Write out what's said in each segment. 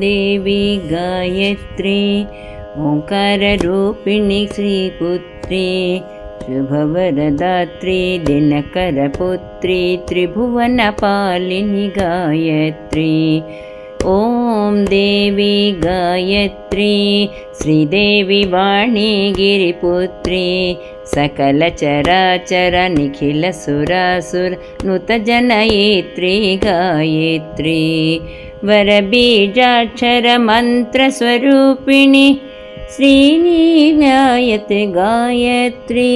Devi Gayatri ओङ्काररूपिणि श्रीपुत्री शुभवरदात्री दिनकरपुत्री त्रिभुवनपालिनि Gayatri Om Devi Gayatri Sridevi Vani गिरिपुत्री सकलचराचर निखिलसुरासुर नुतजनयित्री Gayatri वरबीजाक्षरमन्त्रस्वरूपिणि श्रीनिव्यायत Gayatri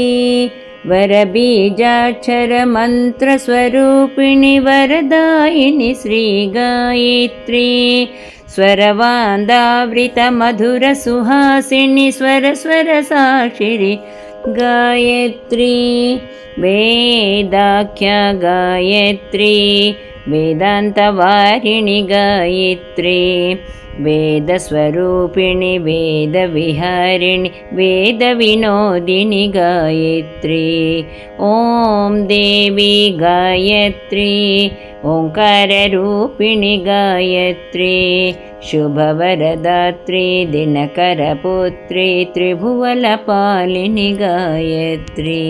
वरबीजाक्षरमन्त्रस्वरूपिणि वरदायिनि श्रीगायत्री स्वरवान्दावृतमधुरसुहासिनि स्वरस्वरसाक्षिरि Gayatri वेदाख्या Gayatri वेदान्तवारिणि Gayatri वेदस्वरूपिणि वेदविहारिणि वेदविनोदिनि Gayatri. Om Devi Gayatri ओङ्काररूपिणि Gayatri शुभवरदात्री दिनकरपुत्री त्रिभुवनपालिनि Gayatri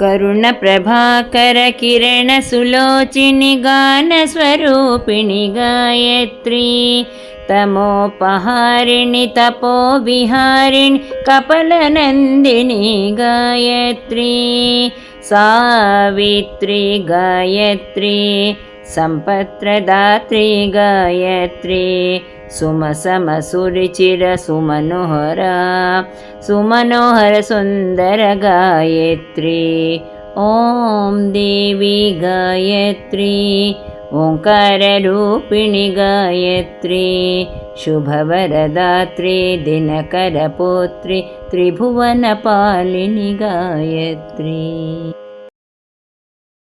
करुणप्रभाकरकिरणसुलोचिनि गानस्वरूपिणि Gayatri तमोपहारिणि तपोविहारिणि कपलनन्दिनि Gayatri Savitri Gayatri सम्पत्रदात्री Gayatri सुमसमसुरुचिरसुमनोहरा सुमनोहरसुन्दरगायत्री Om Devi Gayatri ओङ्काररूपिणि Gayatri शुभवरदात्री दिनकरपुत्री त्रिभुवनपालिनि Gayatri